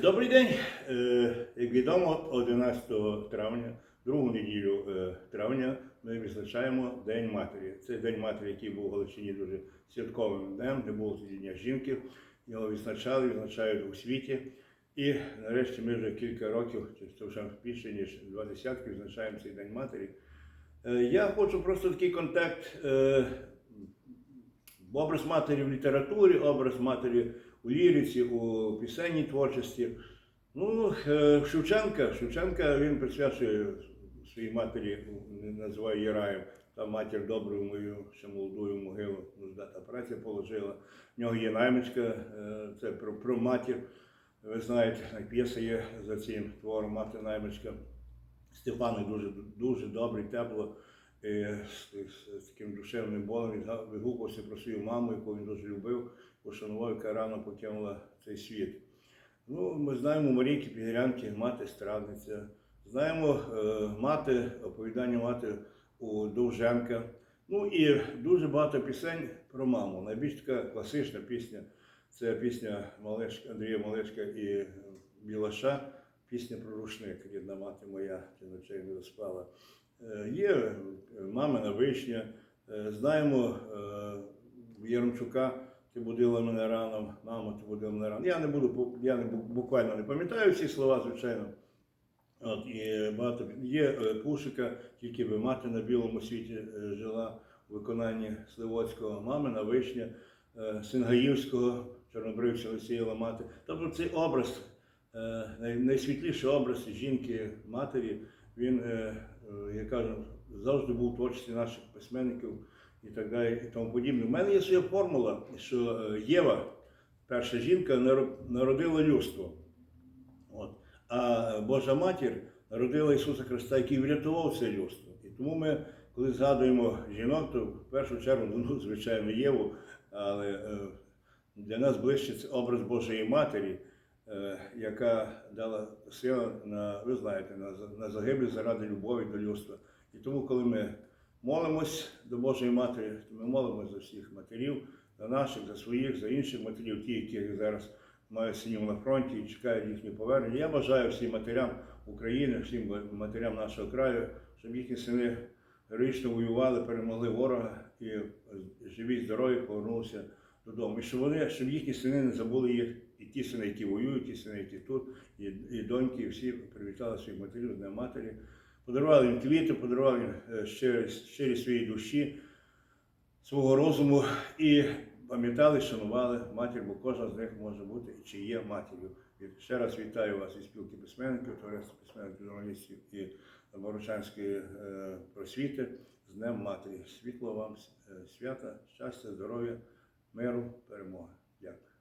Добрий день. Е, Як відомо, 11 травня, другу неділю е, травня, ми відзначаємо День матері. Це День матері, який був у Галичині дуже святковим днем, де було тоді Дня жінки. Його відзначали, відзначають у світі. І нарешті ми вже кілька років, чи вже більше ніж два десятки, відзначаємо цей День матері. Е, Я хочу просто такий контакт. е, Образ матері в літературі, образ матері у ліриці, у пісенній творчості. Ну, е, Шевченка, Шевченка він присвячує своїй матері, називає її раєм, та матір доброю мою, ще молодою могилу, нужда та праця положила. В нього є наймичка, е, це про, про матір. Ви знаєте, п'єса є за цим твором Мати наймичка. Степаник дуже, дуже добрий, тепло, з, таким душевним болем відга- вигукувався про свою маму, яку він дуже любив, пошанував, яка рано покинула цей світ. Ну, ми знаємо Марійки Підгірянки, мати страдниця. Знаємо е, мати, оповідання мати у Довженка. Ну і дуже багато пісень про маму. Найбільш така класична пісня це пісня Малешка, Андрія Малешка і Білаша, пісня про рушник, рідна мати моя, ти ночей не доспала. Е, Є мамина вишня. Е, Знаємо Яремчука, ти будила мене рано, мамо, ти будила мене рано. Я не буду я не буквально не пам'ятаю ці слова, звичайно. От, і багато є е, Пушика, тільки би мати на білому світі е, жила у виконанні Сливоцького, мамина вишня, е, Сингаївського, Чорнобривця Олексія Ламати. Тобто цей образ, е, найсвітліший образ жінки, матері, він, е, е, я кажу, завжди був у творчості наших письменників і так далі, і тому подібне. У мене є своя формула, що е, Єва, перша жінка, народила людство. От. А Божа матір народила Ісуса Христа, який врятував це людство. І тому ми, коли згадуємо жінок, то в першу чергу, ну, звичайно, Єву, але е, для нас ближче це образ Божої Матері, е, яка дала силу на, ви знаєте, на, на загибель заради любові до людства. І тому, коли ми молимось до Божої Матері, ми молимось за всіх матерів, за наших, за своїх, за інших матерів, ті, які зараз мають синів на фронті і чекають їхнє повернення. Я бажаю всім матерям України, всім матерям нашого краю, щоб їхні сини героїчно воювали, перемогли ворога і живі, здорові повернулися додому. І щоб вони, щоб їхні сини не забули їх, і ті сини, які воюють, ті сини, які тут, і, і доньки, і всі привітали своїх матерів, Днем матері. Подарували їм квіти, подарували їм е, щирі, щирі душі, свого розуму і пам'ятали, шанували матір, бо кожна з них може бути чи є матір'ю. І ще раз вітаю вас із спілки письменників, товариства письменників, журналістів і Борочанської е, просвіти з Днем Матері. Світло вам, е, свята, щастя, здоров'я, миру, перемоги. Дякую.